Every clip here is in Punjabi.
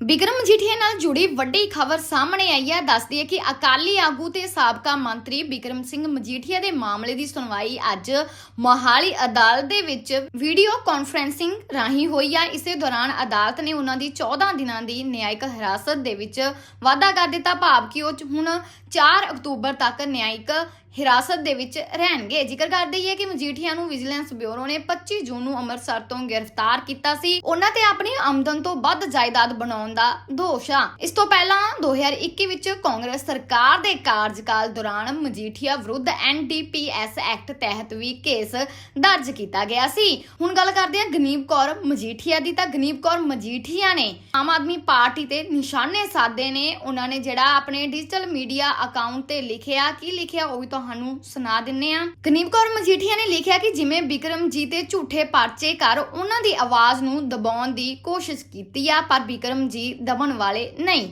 ਬਿਕਰਮ ਮਜੀਠੀਆ ਨਾਲ ਜੁੜੀ ਵੱਡੀ ਖਬਰ ਸਾਹਮਣੇ ਆਈ ਹੈ। ਦੱਸਦੀ ਹੈ ਕਿ ਅਕਾਲੀ ਆਗੂ ਤੇ ਸਾਬਕਾ ਮੰਤਰੀ ਬਿਕਰਮ ਸਿੰਘ ਮਜੀਠੀਆ ਦੇ ਮਾਮਲੇ ਦੀ ਸੁਣਵਾਈ ਅੱਜ ਮੋਹਾਲੀ ਅਦਾਲਤ ਦੇ ਵਿੱਚ ਵੀਡੀਓ ਕਾਨਫਰੈਂਸਿੰਗ ਰਾਹੀਂ ਹੋਈ ਹੈ ਇਸੇ ਦੌਰਾਨ ਅਦਾਲਤ ਨੇ ਉਹਨਾਂ ਦੀ 14 ਦਿਨਾਂ ਦੀ ਨਿਆਇਕ ਹਿਰਾਸਤ ਦੇ ਵਿੱਚ ਵਾਅਦਾ ਕਰ ਦਿੱਤਾ। ਭਾਵ ਕਿ ਉਹ ਹੁਣ 4 ਅਕਤੂਬਰ ਤੱਕ ਨਿਆਇਕ ਹਿਰਾਸਤ ਦੇ ਵਿੱਚ ਰਹਿਣਗੇ। ਜ਼ਿਕਰ ਕਰਦੇ ਹੀ ਕਿ ਮਜੀਠੀਆ ਨੂੰ ਵਿਜੀਲੈਂਸ ਬਿਊਰੋ ਨੇ 25 ਜੂਨ ਨੂੰ ਅੰਮ੍ਰਿਤਸਰ ਤੋਂ ਗ੍ਰਿਫਤਾਰ ਕੀਤਾ ਸੀ। ਉਹਨਾਂ ਤੇ ਆਪਣੀ ਆਮਦਨ ਤੋਂ ਵੱਧ ਜਾਇਦਾਦ ਬਣਾਉਣ ਦਾ ਦੋਸ਼ ਆ। ਇਸ ਤੋਂ ਪਹਿਲਾਂ 2021 ਵਿੱਚ ਕਾਂਗਰਸ ਸਰਕਾਰ ਦੇ ਕਾਰਜਕਾਲ ਦੌਰਾਨ ਮਜੀਠੀਆ ਵਿਰੁੱਧ ਐਨਡੀਪੀਐਸ ਐਕਟ ਤਹਿਤ ਵੀ ਕੇਸ ਦਰਜ ਕੀਤਾ ਗਿਆ ਸੀ। ਹੁਣ ਗੱਲ ਕਰਦੇ ਹਾਂ ਗਨੀਬ ਕੌਰ ਮਜੀਠੀਆ ਦੀ। ਤਾਂ ਗਨੀਬ ਕੌਰ ਮਜੀਠੀਆ ਨੇ ਆਮ ਆਦਮੀ ਪਾਰਟੀ ਤੇ ਨਿਸ਼ਾਨੇ ਸਾਧੇ ਨੇ। ਉਹਨਾਂ ਨੇ ਜਿਹੜਾ ਆਪਣੇ ਡਿਜੀਟਲ ਮੀਡੀਆ ਅਕਾਊਂਟ ਤੇ ਲਿਖਿਆ, ਕੀ ਲਿਖਿਆ ਉਹ ਵੀ ਤੁਹਾਨੂੰ ਸੁਣਾ ਦਿੰਨੇ ਆ। ਗਨੀਬ ਕੌਰ ਮਜੀਠੀਆ ਨੇ ਲਿਖਿਆ ਕਿ ਜਿਵੇਂ ਬਿਕਰਮ ਜੀ ਤੇ ਝੂਠੇ ਪਰਚੇ ਕਰ ਉਹਨਾਂ ਦੀ ਆਵਾਜ਼ ਨੂੰ ਦਬਾਉਣ ਦੀ ਕੋਸ਼ਿਸ਼ ਕੀਤੀ ਆ, ਪਰ ਬਿਕਰਮ ਜੀ ਦਬਣ ਵਾਲੇ ਨਹੀਂ।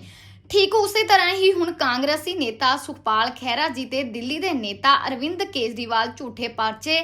ਠੀਕ ਉਸੇ ਤਰ੍ਹਾਂ ਹੀ ਹੁਣ ਕਾਂਗਰਸੀ ਨੇਤਾ ਸੁਖਪਾਲ ਖਹਿਰਾ ਜੀ ਤੇ ਦਿੱਲੀ ਦੇ ਨੇਤਾ ਅਰਵਿੰਦ ਕੇਜਰੀਵਾਲ ਝੂਠੇ ਪਰਚੇ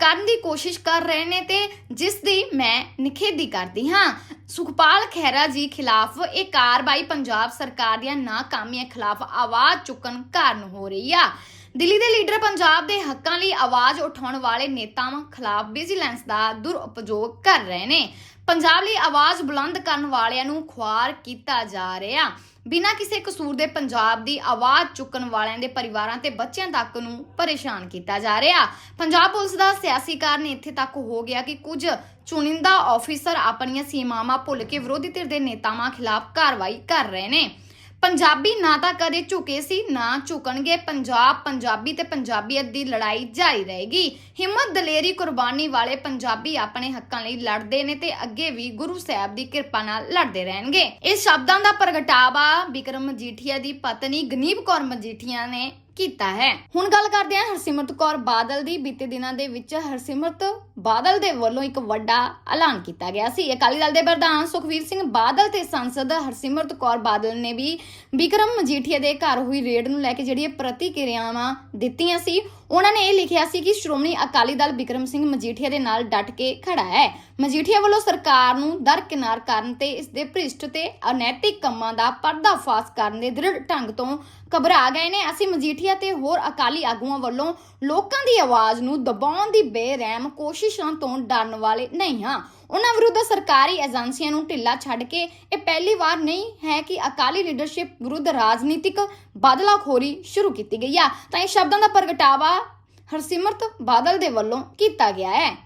ਕਰਨ ਦੀ ਕੋਸ਼ਿਸ਼ ਕਰ ਰਹੇ ਨੇ ਤੇ ਜਿਸ ਦੀ ਮੈਂ ਨਿਖੇਧੀ ਕਰਦੀ ਹਾਂ। ਸੁਖਪਾਲ ਖਹਿਰਾ ਜੀ ਖਿਲਾਫ ਇਹ ਕਾਰਵਾਈ ਪੰਜਾਬ ਸਰਕਾਰ ਦੀਆਂ ਨਾਕਾਮੀਆਂ ਖਿਲਾਫ ਆਵਾਜ਼ ਚੁੱਕਣ ਕਾਰਨ ਹੋ ਰਹੀ ਆ। ਦਿੱਲੀ ਦੇ ਲੀਡਰ ਪੰਜਾਬ ਦੇ ਹੱਕਾਂ ਲਈ ਆਵਾਜ਼ ਉਠਾਉਣ ਵਾਲੇ ਨੇਤਾਵਾਂ ਖਿਲਾਫ ਵਿਜੀਲੈਂਸ ਦਾ ਦੁਰਉਪਯੋਗ ਕਰ ਰਹੇ ਨੇ। ਪੰਜਾਬ ਲਈ ਆਵਾਜ਼ ਬੁਲੰਦ ਕਰਨ ਵਾਲਿਆਂ ਨੂੰ ਖੁਆਰ ਕੀਤਾ ਜਾ ਰਿਹਾ। ਬਿਨਾਂ ਕਿਸੇ ਕਸੂਰ ਦੇ ਪੰਜਾਬ ਦੀ ਆਵਾਜ਼ ਚੁੱਕਣ ਵਾਲਿਆਂ ਦੇ ਪਰਿਵਾਰਾਂ ਤੇ ਬੱਚਿਆਂ ਤੱਕ ਨੂੰ ਪਰੇਸ਼ਾਨ ਕੀਤਾ ਜਾ ਰਿਹਾ। ਪੰਜਾਬ ਪੁਲਿਸ ਦਾ ਸਿਆਸੀ ਕਾਰਨ ਇੱਥੇ ਤੱਕ ਹੋ ਗਿਆ ਕਿ ਕੁਝ ਚੁਣਿੰਦਾ ਆਫੀਸਰ ਆਪਣੀਆਂ ਸੀਮਾਵਾਂ ਭੁੱਲ ਕੇ ਵਿਰੋਧੀ ਧਿਰ ਦੇ ਨੇਤਾਵਾਂ ਖਿਲਾਫ ਕਾਰਵਾਈ ਕਰ ਰਹੇ ਨੇ। ਪੰਜਾਬੀ ਨਾ ਤਾਂ ਕਦੇ ਝੁਕੇ ਸੀ, ਨਾ ਝੁਕਣਗੇ ਪੰਜਾਬ, ਪੰਜਾਬੀ ਤੇ ਪੰਜਾਬੀਅਤ ਦੀ ਲੜਾਈ ਜਾਰੀ ਰਹੇਗੀ। ਹਿੰਮਤ ਦਲੇਰੀ ਕੁਰਬਾਨੀ ਵਾਲੇ ਪੰਜਾਬੀ ਆਪਣੇ ਹੱਕਾਂ ਲਈ ਲੜਦੇ ਨੇ ਤੇ ਅੱਗੇ ਵੀ ਗੁਰੂ ਸਾਹਿਬ ਦੀ ਕਿਰਪਾ ਨਾਲ ਲੜਦੇ ਰਹਿਣਗੇ। ਇਸ ਸ਼ਬਦਾਂ ਦਾ ਪ੍ਰਗਟਾਵਾ ਬਿਕਰਮ ਮਜੀਠੀਆ ਦੀ ਪਤਨੀ ਗਨੀਬ ਕੌਰ ਮਜੀਠੀਆ ਨੇ ਕੀਤਾ ਹੈ। ਹੁਣ ਗੱਲ ਕਰਦੇ ਹਾਂ ਹਰਸਿਮਰਤ ਕੌਰ ਬਾਦਲ ਦੀ। ਬੀਤੇ ਦਿਨਾਂ ਦੇ ਵਿੱਚ ਹਰਸਿਮਰਤ ਬਾਦਲ ਦੇ ਵੱਲੋਂ ਇੱਕ ਵੱਡਾ ਐਲਾਨ ਕੀਤਾ ਗਿਆ ਸੀ। ਅਕਾਲੀ ਦਲ ਦੇ ਪ੍ਰਧਾਨ ਸੁਖਵੀਰ ਸਿੰਘ ਬਾਦਲ ਤੇ ਸੰਸਦ ਹਰਸਿਮਰਤ ਕੌਰ ਬਾਦਲ ਨੇ ਵੀ ਵਿਕਰਮ ਮਜੀਠੀਆ ਦੇ ਘਰ ਹੋਈ ਰੇਡ ਨੂੰ ਲੈ ਕੇ ਜਿਹੜੀਆਂ ਪ੍ਰਤੀਕਿਰਿਆਵਾਂ ਦਿੱਤੀਆਂ ਸੀ ਉਹਨਾਂ ਨੇ ਇਹ ਲਿਖਿਆ ਸੀ ਕਿ ਸ਼੍ਰੋਮਣੀ ਅਕਾਲੀ ਦਲ ਬਿਕਰਮ ਸਿੰਘ ਮਜੀਠੀਆ ਦੇ ਨਾਲ ਡਟ ਕੇ ਖੜਾ ਹੈ। ਮਜੀਠੀਆ ਵੱਲੋਂ ਸਰਕਾਰ ਨੂੰ ਦਰਕਿਨਾਰ ਕਰਨ ਤੇ ਇਸ ਦੇ ਭ੍ਰਿਸ਼ਟ ਤੇ ਅਨੈਤਿਕ ਕੰਮਾਂ ਦਾ ਪਰਦਾਫਾਸ਼ ਕਰਨ ਦੇ ਦ੍ਰਿੜ ਢੰਗ ਤੋਂ ਘਬਰਾ ਗਏ ਨੇ। ਅਸੀਂ ਮਜੀਠੀਆ ਤੇ ਹੋਰ ਅਕਾਲੀ ਆਗੂਆਂ ਵੱਲੋਂ ਲੋਕਾਂ ਦੀ ਆਵਾਜ਼ ਨੂੰ ਦਬਾਉਣ ਦੀ ਬੇਰਹਿਮ ਕੋਸ਼ਿਸ਼ਾਂ ਤੋਂ ਡਰਨ ਵਾਲੇ ਨਹੀਂ ਹਾਂ। ਉਹਨਾਂ ਵਿਰੁੱਧ ਸਰਕਾਰੀ ਏਜੰਸੀਆਂ ਨੂੰ ਢਿੱਲਾ ਛੱਡ ਕੇ ਇਹ ਪਹਿਲੀ ਵਾਰ ਨਹੀਂ ਹੈ ਕਿ ਅਕਾਲੀ ਲੀਡਰਸ਼ਿਪ ਵਿਰੁੱਧ ਰਾਜਨੀਤਿਕ ਬਦਲਾਖੋਰੀ ਸ਼ੁਰੂ ਕੀਤੀ ਗਈ ਆ। ਤਾਂ ਇਹ ਸ਼ਬਦਾਂ ਦਾ ਪ੍ਰਗਟਾਵਾ ਹਰਸਿਮਰਤ ਬਾਦਲ ਦੇ ਵੱਲੋਂ ਕੀਤਾ ਗਿਆ ਹੈ।